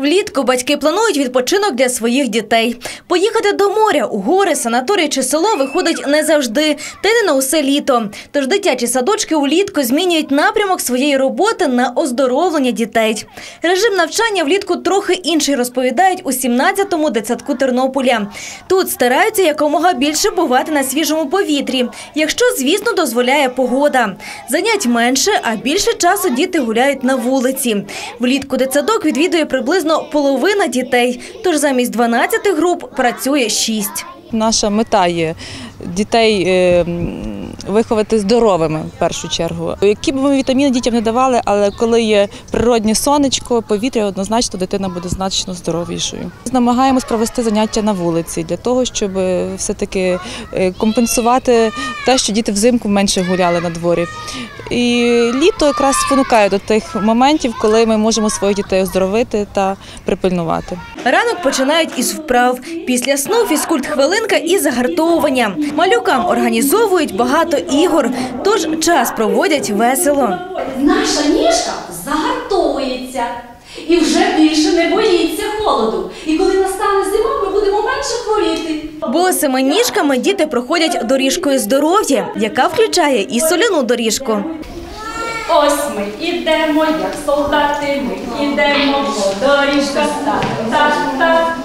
Влітку батьки планують відпочинок для своїх дітей. Поїхати до моря, у гори, санаторій чи село виходить не завжди, та й не на усе літо. Тож дитячі садочки улітку змінюють напрямок своєї роботи на оздоровлення дітей. Режим навчання влітку трохи інший розповідають у 17-му дитсадку Тернополя. Тут стараються якомога більше бувати на свіжому повітрі, якщо, звісно, дозволяє погода. Занять менше, а більше часу діти гуляють на вулиці. Влітку дитсадок відвідує приблизно половина дітей, тож замість 12 груп працює 6. Наша мета є дітей е, виховати здоровими в першу чергу. Які б ми вітаміни дітям не давали, але коли є природнє сонечко, повітря, однозначно дитина буде значно здоровішою. Намагаємось провести заняття на вулиці для того, щоб е, все-таки е, компенсувати те, що діти взимку менше гуляли на дворі. І літо якраз спонукає до тих моментів, коли ми можемо своїх дітей оздоровити та припильнувати. Ранок починають із вправ. Після сну фізкульт хвилинка і загартовування. Малюкам організовують багато ігор, тож час проводять весело. Наша ніжка загартовується і вже більше не боїться холоду. І коли настане зима, ми будемо менше хворіти. Босими ніжками діти проходять доріжкою здоров'я, яка включає і соляну доріжку. Ось ми ідемо, як солдати, ми ідемо по доріжках, так, так, так.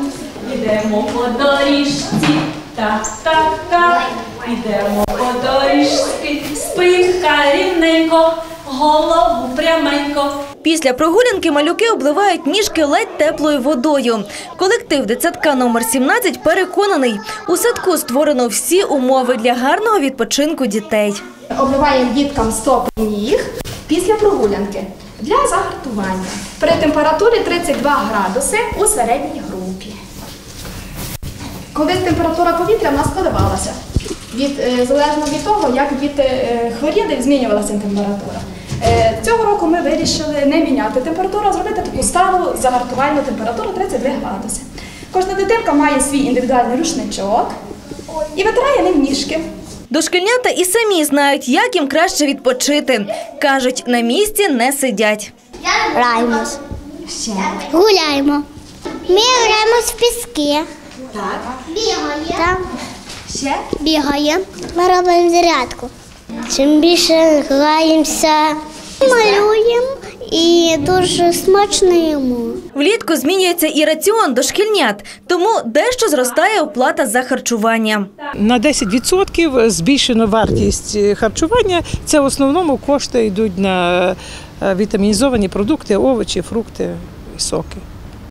Ідемо по доріжці, так, так, так. Ідемо по доріжці, спинка рівненько, голову пряменько. Після прогулянки малюки обливають ніжки ледь теплою водою. Колектив дитсадка номер 17 переконаний, у садку створено всі умови для гарного відпочинку дітей. Обливаємо діткам стопи ніг після прогулянки для загартування при температурі 32 градуси у середній групі. Коли температура повітря в нас коливалася, від, е, залежно від того, як діти е, хворіли, змінювалася температура. Е, Цього року ми вирішили не міняти температуру, а зробити таку сталу загартувальну температуру 32 градуси. Кожна дитинка має свій індивідуальний рушничок і витирає ним ніжки. Дошкільнята і самі знають, як їм краще відпочити. Кажуть, на місці не сидять. Граємось. Гуляємо. Ми граємось в піски. Так. Бігаємо. Ще Бігаємо. Ми робимо зарядку. Чим більше граємося, малюємо і дуже смачно їмо. Влітку змінюється і раціон дошкільнят, тому дещо зростає оплата за харчування. На 10% збільшено вартість е, харчування. Це в основному кошти йдуть на е, вітамінізовані продукти, овочі, фрукти і соки.